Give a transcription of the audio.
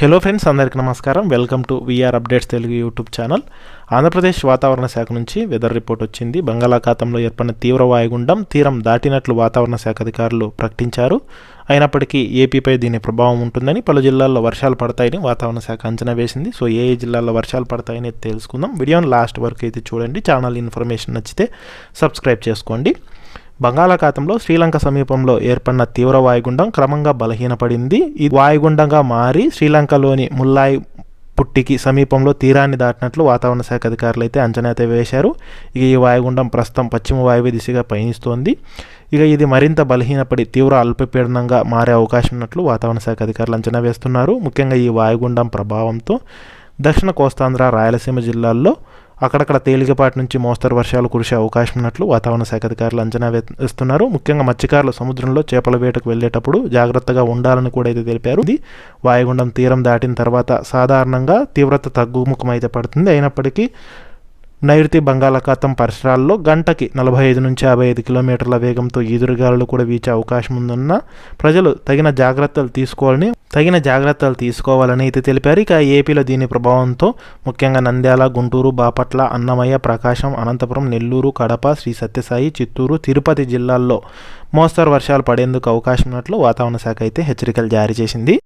Hello friends అందరికీ నమస్కారం. Welcome to VR updates Telugu YouTube channel Andhra Pradesh వాతావరణ శాఖ నుంచి వెదర్ రిపోర్ట్ వచ్చింది. బంగాళాఖాతంలో ఏర్పడిన తీవ్ర వాయుగుండం తీరం దాటినట్లు వాతావరణ శాఖ అధికారులు ప్రకటించారు. అయినప్పటికీ ఏపీపై దీని ప్రభావం ఉంటుందని పలు జిల్లాల్లో వర్షాలు పడతాయని వాతావరణ శాఖ అంచనా వేసింది. సో ఏ ఏ జిల్లాల్లో వర్షాలు పడతాయని తెలుసుకుందాం. వీడియోని లాస్ట్ వరకు అయితే చూడండి. ఛానల్ ఇన్ఫర్మేషన్ నచ్చితే సబ్స్క్రైబ్ చేసుకోండి. బంగాళాఖాతంలో శ్రీలంక సమీపంలో ఏర్పడిన తీవ్ర వాయుగుండం క్రమంగా బలహీనపడింది. ఈ వాయుగుండంగా మారి శ్రీలంకలోని ముల్లాయి పుట్టికి సమీపంలో తీరాన్ని దాటినట్లు వాతావరణ శాఖ అధికారులు అయితే అంచనా అయితే వేశారు. ఇక ఈ వాయుగుండం ప్రస్తుతం పశ్చిమ వాయువ్య దిశగా పయనిస్తోంది. ఇక ఇది మరింత బలహీనపడి తీవ్ర అల్పపీడనంగా మారే అవకాశం ఉన్నట్లు వాతావరణ శాఖ అధికారులు అంచనా వేస్తున్నారు. ముఖ్యంగా ఈ వాయుగుండం ప్రభావంతో దక్షిణ కోస్తాంధ్ర రాయలసీమ జిల్లాల్లో అక్కడక్కడ తేలికపాటి నుంచి మోస్తరు వర్షాలు కురిసే అవకాశం ఉన్నట్లు వాతావరణ శాఖ అధికారులు అంచనా వేస్తున్నారు ముఖ్యంగా మత్స్యకారులు సముద్రంలో చేపల వేటకు వెళ్ళేటప్పుడు జాగ్రత్తగా ఉండాలని కూడా అయితే తెలిపారు. ఇది వాయుగుండం తీరం దాటిన తర్వాత సాధారణంగా తీవ్రత తగ్గుముఖం అయితే పడుతుంది. అయినప్పటికీ నైరుతి బంగాళాఖాతం పరిసరాల్లో గంటకి నలభై ఐదు నుంచి యాభై ఐదు కిలోమీటర్ల వేగంతో ఈదురుగాలులు కూడా వీచే అవకాశం ఉందన్న ప్రజలు తగిన జాగ్రత్తలు తీసుకోవాలని తగిన జాగ్రత్తలు తీసుకోవాలని అయితే తెలిపారు. ఇక ఏపీలో దీని ప్రభావంతో ముఖ్యంగా నంద్యాల గుంటూరు బాపట్ల అన్నమయ్య ప్రకాశం అనంతపురం నెల్లూరు కడప శ్రీ సత్యసాయి చిత్తూరు తిరుపతి జిల్లాల్లో మోస్తరు వర్షాలు పడేందుకు అవకాశం ఉన్నట్లు వాతావరణ శాఖ అయితే హెచ్చరికలు జారీ చేసింది.